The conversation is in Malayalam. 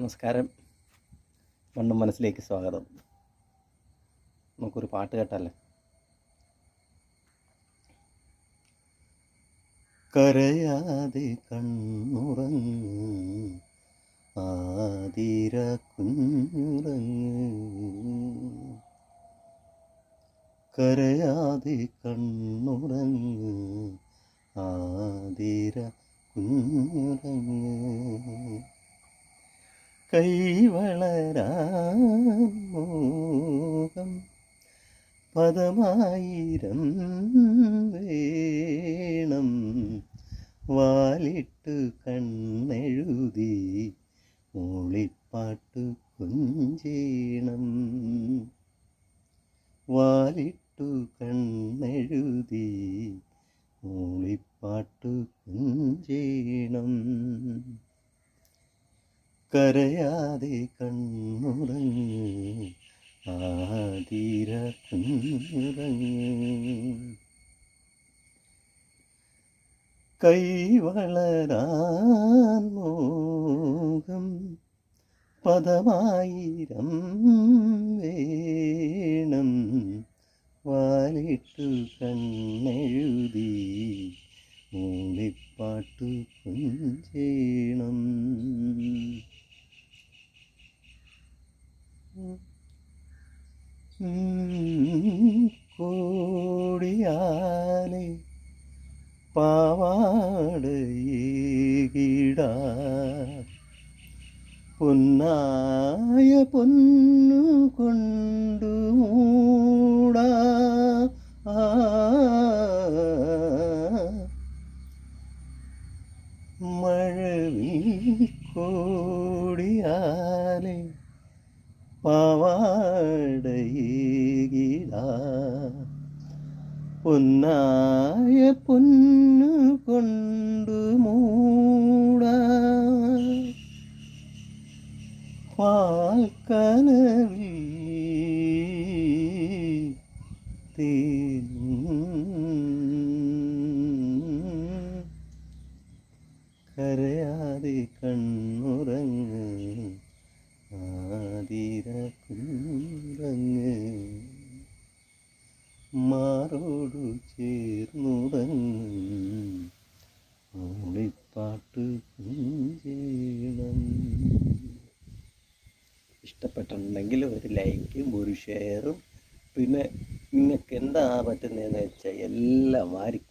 നമസ്കാരം. മണ്ണും മനസ്സിലേക്ക് സ്വാഗതം. നമുക്കൊരു പാട്ട് കേട്ടാലേ? കരയാതെ കണ്ണുറങ്ങ് ആതിര കുഞ്ഞുറങ്ങ്. കരയാതെ കണ്ണുറങ്ങ് ആതിര കുഞ്ഞുറങ്ങ്. കൈവളരാൻ മോഹം പദമായിരം വേണം വാലിട്ടു കണ്ണെഴുതി മൂളിപ്പാട്ടു കുഞ്ചീണം വാലിട്ടു കണ്ണെഴുതി മൂളിപ്പാട്ടു കരയാതെ കണ്ണുറങ്ങി ആതിര കൈ വളരാൻ പദമായിരം വേണം വാലിട്ടു കണ്ണെഴുതി മൂളിപ്പാട്ടു കുഞ്ചേണം. കോടിയാനെ പാവാടയേകിട. പൊന്നായ പൊന്നു കൊണ്ടു മൂടാ. ആ മഴവിൽ കോടിയാനെ പൊന്നായ പൊന്നു കൊണ്ടു മൂട. പാൽക്കനവിൽ തേൻ കരയാതെ കണ്ണുറങ്ങ് കുഞ്ഞുറങ്ങ് മാറോടു ചേർന്നുറങ്ങ് മൂളിപ്പാട്ട് ചെയ്യണം ഇഷ്ടപ്പെട്ടിട്ടുണ്ടെങ്കിൽ ഒരു ലൈക്കും ഒരു ഷെയറും. പിന്നെ നിങ്ങൾക്ക് എന്താ പറ്റുന്നതെന്ന് വെച്ചാൽ എല്ലാം വാരിക്കോരിട്ടോ